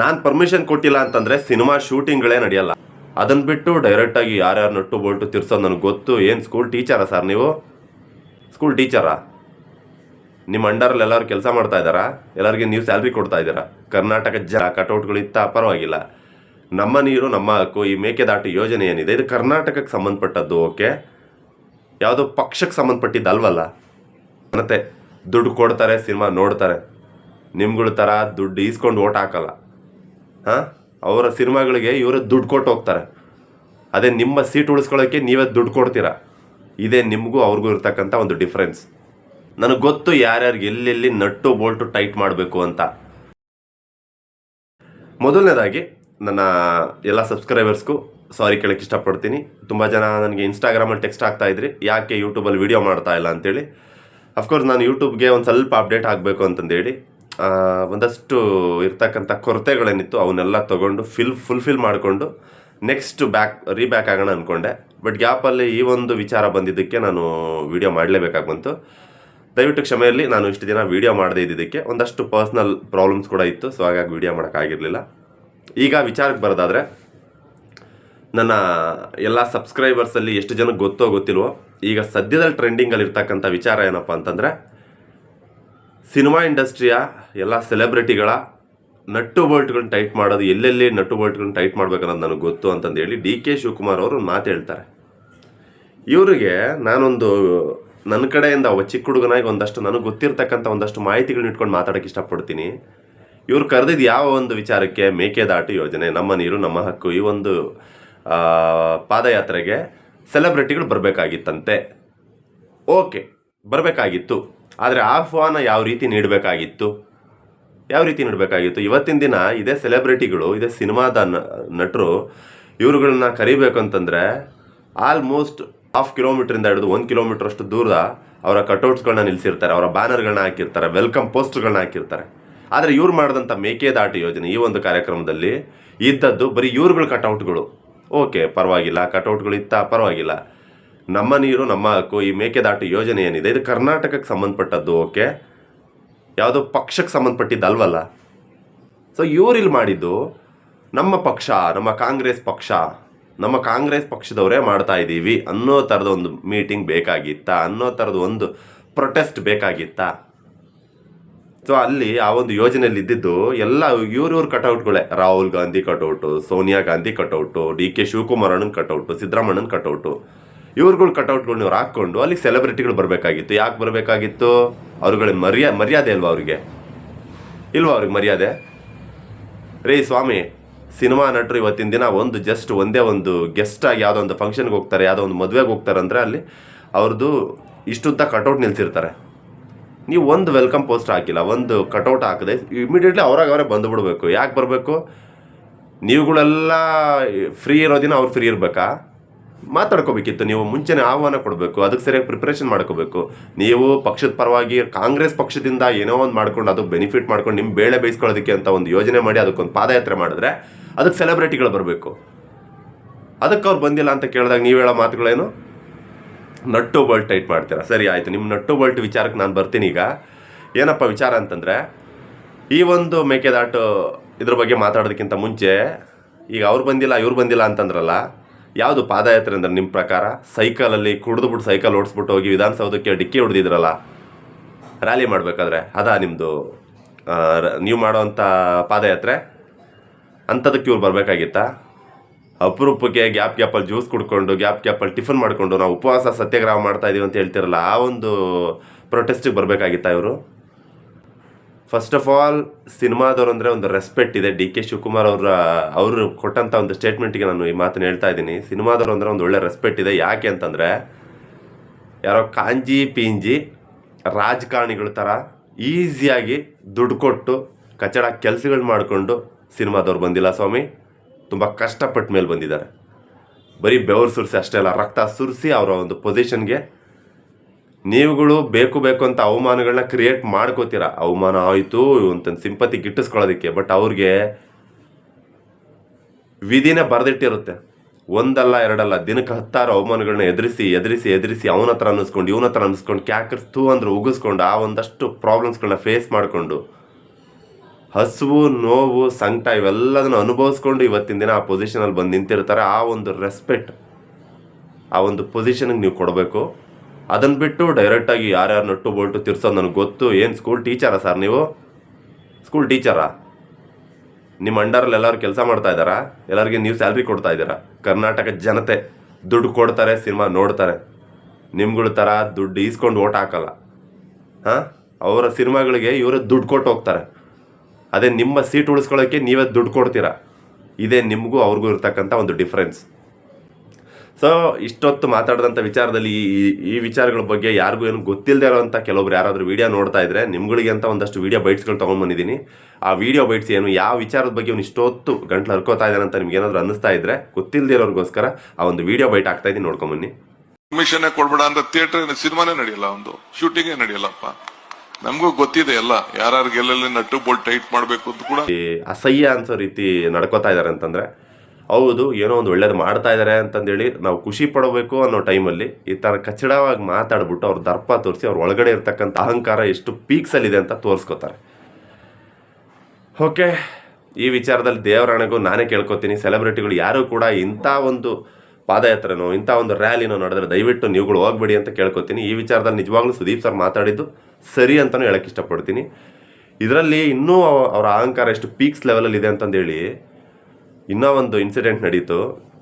ನಾನು ಪರ್ಮಿಷನ್ ಕೊಟ್ಟಿಲ್ಲ ಅಂತಂದರೆ ಸಿನಿಮಾ ಶೂಟಿಂಗ್ಗಳೇ ನಡೆಯಲ್ಲ. ಅದನ್ನು ಬಿಟ್ಟು ಡೈರೆಕ್ಟಾಗಿ ಯಾರ್ಯಾರು ನಟ್ಟು ಬೋಲ್ಟು ತಿರ್ಸೋದು ನನಗೆ ಗೊತ್ತು. ಏನು ಸ್ಕೂಲ್ ಟೀಚರಾ ಸರ್ ನೀವು? ಸ್ಕೂಲ್ ಟೀಚರಾ ನಿಮ್ಮ ಅಂಡರಲ್ಲಿ ಎಲ್ಲರೂ ಕೆಲಸ ಮಾಡ್ತಾ ಇದ್ದಾರಾ? ಎಲ್ಲರಿಗೆ ನೀವು ಸ್ಯಾಲ್ರಿ ಕೊಡ್ತಾ ಇದ್ದೀರಾ? ಕರ್ನಾಟಕ ಜನ ಕಟೌಟ್ಗಳಿತ್ತ ಪರವಾಗಿಲ್ಲ. ನಮ್ಮ ನೀರು, ನಮ್ಮ ಹಕ್ಕು, ಈ ಮೇಕೆದಾಟು ಯೋಜನೆ ಏನಿದೆ? ಇದು ಕರ್ನಾಟಕಕ್ಕೆ ಸಂಬಂಧಪಟ್ಟದ್ದು, ಓಕೆ? ಯಾವುದೋ ಪಕ್ಷಕ್ಕೆ ಸಂಬಂಧಪಟ್ಟಿದ್ದು ಅಲ್ವಲ್ಲ? ಮತ್ತೆ ದುಡ್ಡು ಕೊಡ್ತಾರೆ, ಸಿನಿಮಾ ನೋಡ್ತಾರೆ. ನಿಮ್ಗಳ ಥರ ದುಡ್ಡು ಈಸ್ಕೊಂಡು ಓಟ್ ಹಾಕಲ್ಲ. ಹಾಂ? ಅವರ ಸಿನಿಮಾಗಳಿಗೆ ಇವರು ದುಡ್ಡು ಕೊಟ್ಟು ಹೋಗ್ತಾರೆ. ಅದೇ ನಿಮ್ಮ ಸೀಟ್ ಉಳಿಸ್ಕೊಳ್ಳೋಕ್ಕೆ ನೀವೇ ದುಡ್ಡು ಕೊಡ್ತೀರಾ? ಇದೇ ನಿಮಗೂ ಅವ್ರಿಗೂ ಇರ್ತಕ್ಕಂಥ ಒಂದು ಡಿಫ್ರೆನ್ಸ್ ನನಗೆ ಗೊತ್ತು ಯಾರ್ಯಾರಿಗೆ ಎಲ್ಲೆಲ್ಲಿ ನಟ್ಟು ಬೋಲ್ಟು ಟೈಟ್ ಮಾಡಬೇಕು ಅಂತ. ಮೊದಲನೇದಾಗಿ ನನ್ನ ಎಲ್ಲ ಸಬ್ಸ್ಕ್ರೈಬರ್ಸ್ಗೂ ಸಾರಿ ಕೇಳಕ್ಕೆ ಇಷ್ಟಪಡ್ತೀನಿ. ತುಂಬ ಜನ ನನಗೆ ಇನ್ಸ್ಟಾಗ್ರಾಮಲ್ಲಿ ಟೆಕ್ಸ್ಟ್ ಆಗ್ತಾ ಇದ್ರಿ. ಯಾಕೆ ಯೂಟ್ಯೂಬಲ್ಲಿ ವೀಡಿಯೋ ಮಾಡ್ತಾ ಇಲ್ಲ ಅಂತೇಳಿ. ಅಫ್ಕೋರ್ಸ್ ನಾನು ಯೂಟ್ಯೂಬ್ಗೆ ಒಂದು ಸ್ವಲ್ಪ ಅಪ್ಡೇಟ್ ಆಗಬೇಕು ಅಂತಂದೇಳಿ. ಒಂದಷ್ಟು ಇರ್ತಕ್ಕಂಥ ಕೊರತೆಗಳೇನಿತ್ತು, ಅವನ್ನೆಲ್ಲ ತೊಗೊಂಡು ಫಿಲ್ ಫುಲ್ಫಿಲ್ ಮಾಡಿಕೊಂಡು ನೆಕ್ಸ್ಟ್ ಬ್ಯಾಕ್ ರೀಬ್ಯಾಕ್ ಆಗೋಣ ಅಂದ್ಕೊಂಡೆ ಬಟ್ ಗ್ಯಾಪಲ್ಲಿ ಈ ಒಂದು ವಿಚಾರ ಬಂದಿದ್ದಕ್ಕೆ ನಾನು ವೀಡಿಯೋ ಮಾಡಲೇಬೇಕಾಗಿ ಬಂತು ದಯವಿಟ್ಟು ಕ್ಷಮೆಯಲ್ಲಿ, ನಾನು ಇಷ್ಟು ದಿನ ವೀಡಿಯೋ ಮಾಡದೇ ಇದ್ದಿದ್ದಕ್ಕೆ ಒಂದಷ್ಟು ಪರ್ಸ್ನಲ್ ಪ್ರಾಬ್ಲಮ್ಸ್ ಕೂಡ ಇತ್ತು ಸೊ ಹಾಗಾಗಿ ವೀಡಿಯೋ ಮಾಡೋಕ್ಕಾಗಿರಲಿಲ್ಲ. ಈಗ ವಿಚಾರಕ್ಕೆ ಬರೋದಾದರೆ, ನನ್ನ ಎಲ್ಲ ಸಬ್ಸ್ಕ್ರೈಬರ್ಸಲ್ಲಿ ಎಷ್ಟು ಜನಕ್ಕೆ ಗೊತ್ತೋ ಗೊತ್ತಿಲ್ವೋ, ಈಗ ಸದ್ಯದಲ್ಲಿ ಟ್ರೆಂಡಿಂಗಲ್ಲಿ ಇರ್ತಕ್ಕಂಥ ವಿಚಾರ ಏನಪ್ಪ ಅಂತಂದರೆ ಸಿನಿಮಾ ಇಂಡಸ್ಟ್ರಿಯ ಎಲ್ಲ ಸೆಲೆಬ್ರಿಟಿಗಳ ನಟ್ಟು ಬೋಲ್ಟ್ಗಳನ್ನ ಟೈಟ್ ಮಾಡೋದು, ಎಲ್ಲೆಲ್ಲಿ ನಟ್ಟು ಬೋಲ್ಟ್ಗಳನ್ನ ಟೈಟ್ ಮಾಡ್ಬೇಕನ್ನೋದು ನನಗೆ ಗೊತ್ತು ಅಂತಂದು ಹೇಳಿ ಡಿ ಕೆ ಶಿವಕುಮಾರ್ ಅವರು ಮಾತು ಹೇಳ್ತಾರೆ. ಇವರಿಗೆ ನಾನೊಂದು ನನ್ನ ಕಡೆಯಿಂದ ಒಬ್ಬ ಚಿಕ್ಕ ಹುಡುಗನಾಗಿ ಒಂದಷ್ಟು ನನಗೆ ಗೊತ್ತಿರ್ತಕ್ಕಂಥ ಒಂದಷ್ಟು ಮಾಹಿತಿಗಳನ್ನ ಇಟ್ಕೊಂಡು ಮಾತಾಡೋಕ್ಕೆ ಇಷ್ಟಪಡ್ತೀನಿ. ಇವ್ರು ಕರೆದಿದ್ದು ಯಾವ ಒಂದು ವಿಚಾರಕ್ಕೆ ಮೇಕೆದಾಟು ಯೋಜನೆ, ನಮ್ಮ ನೀರು, ನಮ್ಮ ಹಕ್ಕು ಈ ಒಂದು ಪಾದಯಾತ್ರೆಗೆ ಸೆಲೆಬ್ರಿಟಿಗಳು ಬರಬೇಕಾಗಿತ್ತಂತೆ. ಓಕೆ, ಬರಬೇಕಾಗಿತ್ತು. ಆದರೆ ಆಹ್ವಾನ ಯಾವ ರೀತಿ ನೀಡಬೇಕಾಗಿತ್ತು? ಯಾವ ರೀತಿ ನೀಡಬೇಕಾಗಿತ್ತು? ಇವತ್ತಿನ ದಿನ ಇದೇ ಸೆಲೆಬ್ರಿಟಿಗಳು ಇದೇ ಸಿನಿಮಾದ ನಟರು ಇವ್ರುಗಳನ್ನ ಕರಿಬೇಕು ಅಂತಂದರೆ ಆಲ್ಮೋಸ್ಟ್ ಹಾಫ್ ಕಿಲೋಮೀಟ್ರಿಂದ ಹಿಡಿದು ಒಂದು ಕಿಲೋಮೀಟರ್ ಅಷ್ಟು ದೂರ ಅವರ ಕಟೌಟ್ಸ್ಗಳನ್ನ ನಿಲ್ಲಿಸಿರ್ತಾರೆ ಅವರ ಬ್ಯಾನರ್ಗಳನ್ನ ಹಾಕಿರ್ತಾರೆ ವೆಲ್ಕಮ್ ಪೋಸ್ಟ್ಗಳನ್ನ ಹಾಕಿರ್ತಾರೆ. ಆದರೆ ಇವ್ರು ಮಾಡಿದಂಥ ಮೇಕೆದಾಟು ಯೋಜನೆ ಈ ಒಂದು ಕಾರ್ಯಕ್ರಮದಲ್ಲಿ ಇದ್ದದ್ದು ಬರೀ ಇವ್ರುಗಳ ಕಟೌಟ್ಗಳು ಓಕೆ ಪರವಾಗಿಲ್ಲ ಕಟೌಟ್ಗಳು ಇತ್ತ ಪರವಾಗಿಲ್ಲ. ನಮ್ಮ ನೀರು, ನಮ್ಮ ಹಕ್ಕು, ಈ ಮೇಕೆದಾಟು ಯೋಜನೆ ಏನಿದೆ, ಇದು ಕರ್ನಾಟಕಕ್ಕೆ ಸಂಬಂಧಪಟ್ಟದ್ದು, ಓಕೆ? ಯಾವುದೋ ಪಕ್ಷಕ್ಕೆ ಸಂಬಂಧಪಟ್ಟಿದ್ದಲ್ವಲ್ಲ? ಸೊ ಇವ್ರು ಇಲ್ಲಿ ಮಾಡಿದ್ದು ನಮ್ಮ ಪಕ್ಷ, ನಮ್ಮ ಕಾಂಗ್ರೆಸ್ ಪಕ್ಷ. ನಮ್ಮ ಕಾಂಗ್ರೆಸ್ ಪಕ್ಷದವರೇ ಮಾಡ್ತಾ ಇದ್ದೀವಿ ಅನ್ನೋ ಥರದ ಒಂದು ಮೀಟಿಂಗ್ ಬೇಕಾಗಿತ್ತಾ? ಅನ್ನೋ ಥರದ ಒಂದು ಪ್ರೊಟೆಸ್ಟ್ ಬೇಕಾಗಿತ್ತಾ? ಸೊ ಅಲ್ಲಿ ಆ ಒಂದು ಯೋಜನೆಯಲ್ಲಿ ಇದ್ದಿದ್ದು ಎಲ್ಲ ಇವ್ರಿವ್ರ ಕಟೌಟ್ಗಳೇ Rahul Gandhi cutout Sonia Gandhi cutout D K Shivakumar ಅಣ್ಣನ ಕಟೌಟು ಸಿದ್ದರಾಮಣ್ಣನ ಕಟೌಟು ಇವ್ರುಗಳ ಕಟ್ಔಟ್ಗಳು ಇವ್ರು ಹಾಕ್ಕೊಂಡು ಅಲ್ಲಿ ಸೆಲೆಬ್ರಿಟಿಗಳು ಬರಬೇಕಾಗಿತ್ತು. ಯಾಕೆ ಬರಬೇಕಾಗಿತ್ತು? ಅವ್ರುಗಳ ಮರ್ಯಾ, ಮರ್ಯಾದೆ ಅಲ್ವಾ ಅವ್ರಿಗೆ? ಇಲ್ವಾ ಅವ್ರಿಗೆ ಮರ್ಯಾದೆ? ರೇ ಸ್ವಾಮಿ, ಸಿನಿಮಾ ನಟರು ಇವತ್ತಿನ ದಿನ ಒಂದು ಜಸ್ಟ್ ಒಂದೇ ಒಂದು ಗೆಸ್ಟ್ ಆಗಿ ಯಾವುದೋ ಒಂದು ಫಂಕ್ಷನ್ಗೆ ಹೋಗ್ತಾರೆ, ಯಾವುದೋ ಒಂದು ಮದುವೆಗೆ ಹೋಗ್ತಾರೆ ಅಂದರೆ ಅಲ್ಲಿ ಅವ್ರದ್ದು ಇಷ್ಟುದ್ದ ಕಟೌಟ್ ನಿಲ್ಸಿರ್ತಾರೆ. ನೀವು ಒಂದು ವೆಲ್ಕಮ್ ಪೋಸ್ಟ್ ಹಾಕಿಲ್ಲ, ಒಂದು ಕಟೌಟ್ ಹಾಕದೆ ಇಮಿಡಿಯೇಟ್ಲಿ ಅವ್ರಾಗ ಅವರೇ ಬಂದು ಬಿಡಬೇಕು. ಯಾಕೆ ಬರಬೇಕು? ನೀವುಗಳೆಲ್ಲ ಫ್ರೀ ಇರೋ ದಿನ ಅವ್ರು ಫ್ರೀ ಇರಬೇಕಾ? ಮಾತಾಡ್ಕೋಬೇಕಿತ್ತು. ನೀವು ಮುಂಚೆನೆ ಆಹ್ವಾನ ಕೊಡಬೇಕು, ಅದಕ್ಕೆ ಸರಿಯಾಗಿ ಪ್ರಿಪ್ರೇಷನ್ ಮಾಡ್ಕೋಬೇಕು. ನೀವು ಪಕ್ಷದ ಪರವಾಗಿ, ಕಾಂಗ್ರೆಸ್ ಪಕ್ಷದಿಂದ ಏನೋ ಒಂದು ಮಾಡ್ಕೊಂಡು ಅದಕ್ಕೆ ಬೆನಿಫಿಟ್ ಮಾಡ್ಕೊಂಡು ನಿಮ್ಮ ಬೇಳೆ ಬೇಯಿಸ್ಕೊಳ್ಳೋದಕ್ಕೆ ಅಂತ ಒಂದು ಯೋಜನೆ ಮಾಡಿ, ಅದಕ್ಕೊಂದು ಪಾದಯಾತ್ರೆ ಮಾಡಿದ್ರೆ, ಅದಕ್ಕೆ ಸೆಲೆಬ್ರಿಟಿಗಳು ಬರಬೇಕು. ಅದಕ್ಕೆ ಅವ್ರು ಬಂದಿಲ್ಲ ಅಂತ ಕೇಳಿದಾಗ ನೀವು ಹೇಳೋ ಮಾತುಗಳೇನು? ನಟ್ಟು ಬಲ್ಟ್ ಟೈಟ್ ಮಾಡ್ತೀರಾ? ಸರಿ, ಆಯಿತು. ನಿಮ್ಮ ನಟ್ಟು ಬೋಲ್ಟ್ ವಿಚಾರಕ್ಕೆ ನಾನು ಬರ್ತೀನಿ ಈಗ. ಏನಪ್ಪ ವಿಚಾರ ಅಂತಂದರೆ, ಈ ಒಂದು ಮೇಕೆದಾಟು ಇದ್ರ ಬಗ್ಗೆ ಮಾತಾಡೋದಕ್ಕಿಂತ ಮುಂಚೆ, ಈಗ ಅವ್ರು ಬಂದಿಲ್ಲ, ಇವ್ರು ಬಂದಿಲ್ಲ ಅಂತಂದ್ರಲ್ಲ ಯಾವುದು ಪಾದಯಾತ್ರೆ ಅಂದರೆ ನಿಮ್ಮ ಪ್ರಕಾರ? ಸೈಕಲಲ್ಲಿ ಕುಡಿದ್ಬಿಟ್ಟು ಸೈಕಲ್ ಓಡಿಸ್ಬಿಟ್ಟು ಹೋಗಿ ವಿಧಾನಸೌಧಕ್ಕೆ ಡಿಕ್ಕಿ ಹೊಡೆದಿದ್ರಲ್ಲ, ರ್ಯಾಲಿ ಮಾಡಬೇಕಾದ್ರೆ, ಅದಾ ನಿಮ್ಮದು ನೀವು ಮಾಡೋವಂಥ ಪಾದಯಾತ್ರೆ? ಅಂಥದಕ್ಕೆ ಇವ್ರು ಬರಬೇಕಾಗಿತ್ತಾ? ಅಪರೂಪಕ್ಕೆ ಗ್ಯಾಪ್ ಗ್ಯಾಪಲ್ಲಿ ಜ್ಯೂಸ್ ಕುಡ್ಕೊಂಡು, ಗ್ಯಾಪ್ ಗ್ಯಾಪಲ್ಲಿ ಟಿಫನ್ ಮಾಡಿಕೊಂಡು ನಾವು ಉಪವಾಸ ಸತ್ಯಾಗ್ರಹ ಮಾಡ್ತಾ ಇದೀವಿ ಅಂತ ಹೇಳ್ತಿರಲ್ಲ, ಆ ಒಂದು ಪ್ರೊಟೆಸ್ಟಿಗೆ ಬರಬೇಕಾಗಿತ್ತಾ ಇವರು? ಫಸ್ಟ್ ಆಫ್ ಆಲ್ ಸಿನಿಮಾದವ್ರು ಅಂದರೆ ಒಂದು ರೆಸ್ಪೆಕ್ಟ್ ಇದೆ. ಡಿ ಕೆ ಶಿವಕುಮಾರ್ ಅವರ, ಅವರು ಕೊಟ್ಟಂಥ ಒಂದು ಸ್ಟೇಟ್ಮೆಂಟಿಗೆ ನಾನು ಈ ಮಾತನ್ನು ಹೇಳ್ತಾ ಇದ್ದೀನಿ. ಸಿನಿಮಾದವ್ರು ಅಂದರೆ ಒಂದು ಒಳ್ಳೆ ರೆಸ್ಪೆಕ್ಟ್ ಇದೆ. ಯಾಕೆ ಅಂತಂದರೆ, ಯಾರೋ ಕಾಂಜಿ ಪಿಂಜಿ, ರಾಜಕಾರಣಿಗಳ ಥರ ಈಸಿಯಾಗಿ ದುಡ್ಡು ಕೊಟ್ಟು, ಕಚಡ ಕೆಲಸಗಳು ಮಾಡಿಕೊಂಡು ಸಿನಿಮಾದವ್ರು ಬಂದಿಲ್ಲ ಸ್ವಾಮಿ. ತುಂಬ ಕಷ್ಟಪಟ್ಟ ಮೇಲೆ ಬಂದಿದ್ದಾರೆ. ಬರೀ ಬೆವರು ಸುರಿಸಿ ಅಷ್ಟೇ ಅಲ್ಲ, ರಕ್ತ ಸುರಿಸಿ ಅವರ ಒಂದು ಪೊಸಿಷನ್ಗೆ ನೀವುಗಳು ಬೇಕು ಬೇಕು ಅಂತ ಅವಮಾನಗಳನ್ನ ಕ್ರಿಯೇಟ್ ಮಾಡ್ಕೋತೀರ? ಅವಮಾನ ಆಯಿತು ಅಂತ ಸಿಂಪತಿ ಗಿಟ್ಟಿಸ್ಕೊಳ್ಳೋದಕ್ಕೆ. ಬಟ್ ಅವ್ರಿಗೆ ವಿಧಿನೇ ಬರೆದಿಟ್ಟಿರುತ್ತೆ. ಒಂದಲ್ಲ, ಎರಡಲ್ಲ, ದಿನಕ್ಕೆ ಹತ್ತಾರು ಅವಮಾನಗಳನ್ನ ಎದುರಿಸಿ ಎದುರಿಸಿ ಎದುರಿಸಿ ಅವನ ಹತ್ರ ಅನ್ನಿಸ್ಕೊಂಡು, ಇವನ ಹತ್ರ ಅನ್ನಿಸ್ಕೊಂಡು ಕ್ಯಾಕರ್ಸ್ ತೂ ಅಂದ್ರೆ ಉಗಿಸ್ಕೊಂಡು, ಆ ಒಂದಷ್ಟು ಪ್ರಾಬ್ಲಮ್ಸ್ಗಳನ್ನ ಫೇಸ್ ಮಾಡಿಕೊಂಡು ಹಸುವು ನೋವು, ಸಂಕಟ ಇವೆಲ್ಲದನ್ನು ಅನುಭವಿಸ್ಕೊಂಡು ಇವತ್ತಿನ ದಿನ ಆ ಪೊಸಿಷನಲ್ಲಿ ಬಂದು ನಿಂತಿರ್ತಾರೆ. ಆ ಒಂದು ರೆಸ್ಪೆಕ್ಟ್ ಆ ಒಂದು ಪೊಸಿಷನ್ಗೆ ನೀವು ಕೊಡಬೇಕು. ಅದನ್ನು ಬಿಟ್ಟು ಡೈರೆಕ್ಟಾಗಿ ಯಾರ್ಯಾರು ನಟ್ಟು ಬೋಲ್ಟು ತಿರ್ಸೋದು ನನಗೆ ಗೊತ್ತು. ಏನು ಸ್ಕೂಲ್ ಟೀಚರಾ ಸರ್ ನೀವು? ಸ್ಕೂಲ್ ಟೀಚರಾ ನಿಮ್ಮ ಅಂಡರಲ್ಲಿ ಎಲ್ಲರೂ ಕೆಲಸ ಮಾಡ್ತಾ ಇದ್ದಾರಾ? ಎಲ್ಲರಿಗೆ ನೀವು ಸ್ಯಾಲ್ರಿ ಕೊಡ್ತಾ ಇದ್ದೀರಾ? ಕರ್ನಾಟಕ ಜನತೆ ದುಡ್ಡು ಕೊಡ್ತಾರೆ, ಸಿನಿಮಾ ನೋಡ್ತಾರೆ. ನಿಮ್ಗಳ ಥರ ದುಡ್ಡು ಈಸ್ಕೊಂಡು ಓಟ್ ಹಾಕಲ್ಲ. ಹಾಂ? ಅವರ ಸಿನಿಮಾಗಳಿಗೆ ಇವರೇ ದುಡ್ಡು ಕೊಟ್ಟು ಹೋಗ್ತಾರೆ. ಅದೇ ನಿಮ್ಮ ಸೀಟ್ ಉಳಿಸ್ಕೊಳ್ಳೋಕ್ಕೆ ನೀವೇ ದುಡ್ಡು ಕೊಡ್ತೀರಾ? ಇದೇ ನಿಮಗೂ ಅವ್ರಿಗೂ ಇರ್ತಕ್ಕಂಥ ಒಂದು ಡಿಫ್ರೆನ್ಸ್ ಸೊ ಇಷ್ಟೊತ್ತು ಮಾತಾಡಿದಂಥ ವಿಚಾರದಲ್ಲಿ ಈ ಈ- ವಿಚಾರಗಳ ಬಗ್ಗೆ ಯಾರಿಗೂ ಏನು ಗೊತ್ತಿಲ್ಲದೆ ಇರೋವಂಥ ಕೆಲವೊಬ್ರು ಯಾರಾದರೂ ವೀಡಿಯೋ ನೋಡ್ತಾ ಇದ್ದರೆ ನಿಮ್ಗಳಿಗೆ ಅಂತ ಒಂದಷ್ಟು ವಿಡಿಯೋ ಬೈಟ್ಸ್ಗಳು ತೊಗೊಂಡು ಬಂದಿದ್ದೀನಿ. ಆ ವಿಡಿಯೋ ಬೈಟ್ಸ್ ಏನು ಯಾವ ವಿಚಾರದ ಬಗ್ಗೆ ಅವ್ನು ಇಷ್ಟೊತ್ತು ಗಂಟ್ಲು ಹರ್ಕೋತಾ ಇದ್ದಾನೆ ಅಂತ ನಿಮ್ಗೆ ಏನಾದರೂ ಅನ್ನಿಸ್ತಾ ಇದ್ರೆ ಗೊತ್ತಿಲ್ಲದೆ ಇರೋರಿಗೋಸ್ಕರ ಆ ಒಂದು ವಿಡಿಯೋ ಬೈಟ್ ಆಗ್ತಾ ಇದ್ದೀನಿ ನೋಡ್ಕೊಂಬನ್ನಿ ಪರ್ಮಿಷನ್ ಕೊಡ್ಬೇಡ ಅಂತ ಥಿಯೇಟರ್ ಸಿನಿಮಾನೇ ನಡೆಯಲ್ಲ ಒಂದು? ಶೂಟಿಂಗೇ ನಡೆಯಲ್ಲಪ್ಪ? ನಮಗೂ ಗೊತ್ತಿದೆ ಎಲ್ಲ. ಯಾರ್ಯಾರು ಎಲ್ಲೆಲ್ಲಿ ನಟ್ಟು ಬೋಲ್ಟ್ ಟೈಟ್ ಮಾಡಬೇಕು ಅಂತ ಕೂಡ. ಅಸಹ್ಯ ಅನ್ಸೋ ರೀತಿ ನಡ್ಕೋತಾ ಇದ್ದಾರೆ ಅಂತಂದ್ರೆ ಹೌದು, ಏನೋ ಒಂದು ಒಳ್ಳೇದು ಮಾಡ್ತಾ ಇದ್ದಾರೆ ಅಂತಂದೇಳಿ ನಾವು ಖುಷಿ ಪಡಬೇಕು ಅನ್ನೋ ಟೈಮಲ್ಲಿ ಈ ಥರ ಕಚ್ಚಡವಾಗಿ ಮಾತಾಡ್ಬಿಟ್ಟು ಅವ್ರ ದರ್ಪ ತೋರಿಸಿ ಅವ್ರ ಒಳಗಡೆ ಇರ್ತಕ್ಕಂಥ ಅಹಂಕಾರ ಎಷ್ಟು ಪೀಕ್ಸಲ್ಲಿದೆ ಅಂತ ತೋರಿಸ್ಕೋತಾರೆ. ಓಕೆ, ಈ ವಿಚಾರದಲ್ಲಿ ದೇವರಾಣೆಗೂ ನಾನೇ ಕೇಳ್ಕೊತೀನಿ. ಸೆಲೆಬ್ರಿಟಿಗಳು ಯಾರು ಕೂಡ ಇಂಥ ಒಂದು ಪಾದಯಾತ್ರೆನೋ, ಇಂಥ ಒಂದು ರ್ಯಾಲಿನೋ ನಡೆದ್ರೆ ದಯವಿಟ್ಟು ನೀವುಗಳು ಹೋಗ್ಬೇಡಿ ಅಂತ ಕೇಳ್ಕೊತೀನಿ. ಈ ವಿಚಾರದಲ್ಲಿ ನಿಜವಾಗ್ಲೂ ಸುದೀಪ್ ಸರ್ ಮಾತಾಡಿದ್ದು ಸರಿ ಅಂತಲೂ ಹೇಳಕ್ಕೆ ಇಷ್ಟಪಡ್ತೀನಿ. ಇದರಲ್ಲಿ ಇನ್ನೂ ಅವ- ಅವರ ಅಹಂಕಾರ ಎಷ್ಟು ಪೀಕ್ಸ್ ಲೆವೆಲಲ್ಲಿದೆ ಅಂತಂದೇಳಿ ಇನ್ನೂ ಒಂದು ಇನ್ಸಿಡೆಂಟ್ ನಡೀತು.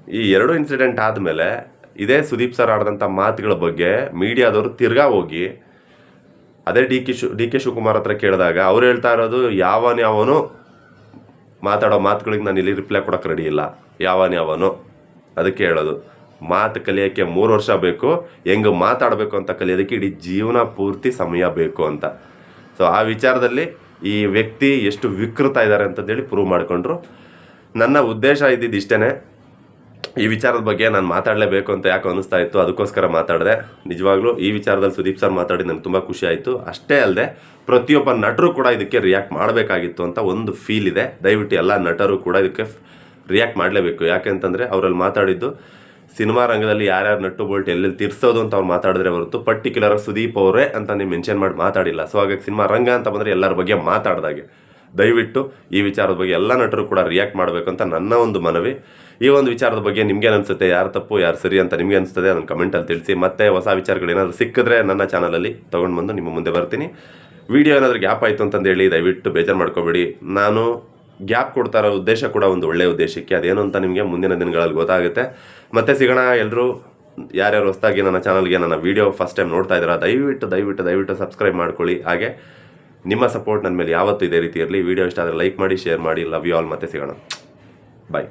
ಈ ಎರಡು ಇನ್ಸಿಡೆಂಟ್ ಆದಮೇಲೆ ಇದೇ ಸುದೀಪ್ ಸರ್ ಆಡಿದಂಥ ಮಾತುಗಳ ಬಗ್ಗೆ ಮೀಡಿಯಾದವರು ತಿರ್ಗಾ ಹೋಗಿ ಅದೇ ಡಿ ಕೆ ಶು ಡಿ ಕೆ ಶಿವಕುಮಾರ್ ಹತ್ರ ಕೇಳಿದಾಗ ಅವ್ರು ಹೇಳ್ತಾ ಇರೋದು, ಯಾವನ್ ಯಾವನು? ಮಾತಾಡೋ ಮಾತುಗಳಿಗೆ ನಾನು ಇಲ್ಲಿ ರಿಪ್ಲೈ ಕೊಡೋಕೆ ರೆಡಿ ಇಲ್ಲ. ಯಾವನ್ ಯಾವನು? ಅದಕ್ಕೆ ಹೇಳೋದು. ಮಾತು ಕಲಿಯೋಕ್ಕೆ ಮೂರು ವರ್ಷ ಬೇಕು. ಹೆಂಗೆ ಮಾತಾಡಬೇಕು ಅಂತ ಕಲಿಯೋದಕ್ಕೆ ಇಡೀ ಜೀವನ ಪೂರ್ತಿ ಸಮಯ ಬೇಕು ಅಂತ. ಸೊ ಆ ವಿಚಾರದಲ್ಲಿ ಈ ವ್ಯಕ್ತಿ ಎಷ್ಟು ವಿಕೃತ ಇದ್ದಾರೆ ಅಂತಂದೇಳಿ ಪ್ರೂವ್ ಮಾಡಿಕೊಂಡ್ರು. ನನ್ನ ಉದ್ದೇಶ ಇದ್ದಿದ್ದು ಇಷ್ಟೇ ಈ ವಿಚಾರದ ಬಗ್ಗೆ ನಾನು ಮಾತಾಡಲೇಬೇಕು ಅಂತ ಯಾಕೆ ಅನಿಸ್ತಾ ಇತ್ತು. ಅದಕ್ಕೋಸ್ಕರ ಮಾತಾಡಿದೆ. ನಿಜವಾಗ್ಲೂ ಈ ವಿಚಾರದಲ್ಲಿ ಸುದೀಪ್ ಸರ್ ಮಾತಾಡಿ ನನಗೆ ತುಂಬ ಖುಷಿ ಆಯಿತು. ಅಷ್ಟೇ ಅಲ್ಲದೆ ಪ್ರತಿಯೊಬ್ಬ ನಟರು ಕೂಡ ಇದಕ್ಕೆ ರಿಯಾಕ್ಟ್ ಮಾಡಬೇಕಾಗಿತ್ತು ಅಂತ ಒಂದು ಫೀಲ್ ಇದೆ. ದಯವಿಟ್ಟು ಎಲ್ಲ ನಟರು ಕೂಡ ಇದಕ್ಕೆ ರಿಯಾಕ್ಟ್ ಮಾಡಲೇಬೇಕು. ಯಾಕೆಂತಂದರೆ ಅವರಲ್ಲಿ ಮಾತಾಡಿದ್ದು ಸಿನಿಮಾ ರಂಗದಲ್ಲಿ ಯಾರ್ಯಾರು ನಟ್ಟು ಬೋಲ್ಟ್ ಎಲ್ಲೆಲ್ಲಿ ತಿರ್ಸೋದು ಅಂತ ಅವ್ರು ಮಾತಾಡಿದ್ರೆ ಹೊರತು ಪರ್ಟಿಕ್ಯುಲರ್ ಸುದೀಪ್ ಅವರೇ ಅಂತ ನೀವು ಮೆನ್ಷನ್ ಮಾಡಿ ಮಾತಾಡಿಲ್ಲ. ಸೊ ಹಾಗಾಗಿ ಸಿನಿಮಾ ರಂಗ ಅಂತ ಬಂದರೆ ಎಲ್ಲರ ಬಗ್ಗೆ ಮಾತಾಡ್ದಾಗೆ. ದಯವಿಟ್ಟು ಈ ವಿಚಾರದ ಬಗ್ಗೆ ಎಲ್ಲ ನಟರು ಕೂಡ ರಿಯಾಕ್ಟ್ ಮಾಡಬೇಕು ಅಂತ ನನ್ನ ಒಂದು ಮನವಿ. ಈ ಒಂದು ವಿಚಾರದ ಬಗ್ಗೆ ನಿಮ್ಗೆ ಅನಿಸುತ್ತೆ, ಯಾರು ತಪ್ಪು, ಯಾರು ಸರಿ ಅಂತ ನಿಮಗೆ ಅನಿಸ್ತದೆ ಅದನ್ನು ಕಮೆಂಟಲ್ಲಿ ತಿಳಿಸಿ. ಮತ್ತೆ ಹೊಸ ವಿಚಾರಗಳು ಏನಾದರೂ ಸಿಕ್ಕಿದ್ರೆ ನನ್ನ ಚಾನಲಲ್ಲಿ ತೊಗೊಂಡು ಬಂದು ನಿಮ್ಮ ಮುಂದೆ ಬರ್ತೀನಿ. ವಿಡಿಯೋ ಏನಾದರೂ ಗ್ಯಾಪ್ ಆಯಿತು ಅಂತಂದೇಳಿ ದಯವಿಟ್ಟು ಬೇಜಾರು ಮಾಡ್ಕೋಬೇಡಿ. ನಾನು ಗ್ಯಾಪ್ ಕೊಡ್ತಾ ಇರೋ ಉದ್ದೇಶ ಕೂಡ ಒಂದು ಒಳ್ಳೆಯ ಉದ್ದೇಶಕ್ಕೆ, ಅದೇನು ಅಂತ ನಿಮಗೆ ಮುಂದಿನ ದಿನಗಳಲ್ಲಿ ಗೊತ್ತಾಗುತ್ತೆ. ಮತ್ತೆ ಸಿಗೋಣ ಎಲ್ಲರೂ ಯಾರ್ಯಾರು ಹೊಸದಾಗಿ ನನ್ನ ಚಾನಲ್ಗೆ ನನ್ನ ವೀಡಿಯೋ ಫಸ್ಟ್ ಟೈಮ್ ನೋಡ್ತಾ ಇದ್ದೀರಾ, ದಯವಿಟ್ಟು ದಯವಿಟ್ಟು ದಯವಿಟ್ಟು ಸಬ್ಸ್ಕ್ರೈಬ್ ಮಾಡ್ಕೊಳ್ಳಿ. ಹಾಗೆ ನಿಮ್ಮ ಸಪೋರ್ಟ್ ನನ್ನ ಮೇಲೆ ಯಾವತ್ತೂ ಇದೇ ರೀತಿ ಇರಲಿ. ವಿಡಿಯೋ ಇಷ್ಟ ಆದರೆ ಲೈಕ್ ಮಾಡಿ ಶೇರ್ ಮಾಡಿ. ಲವ್ ಯು ಆಲ್ ಮತ್ತೆ ಸಿಗೋಣ. ಬಾಯ್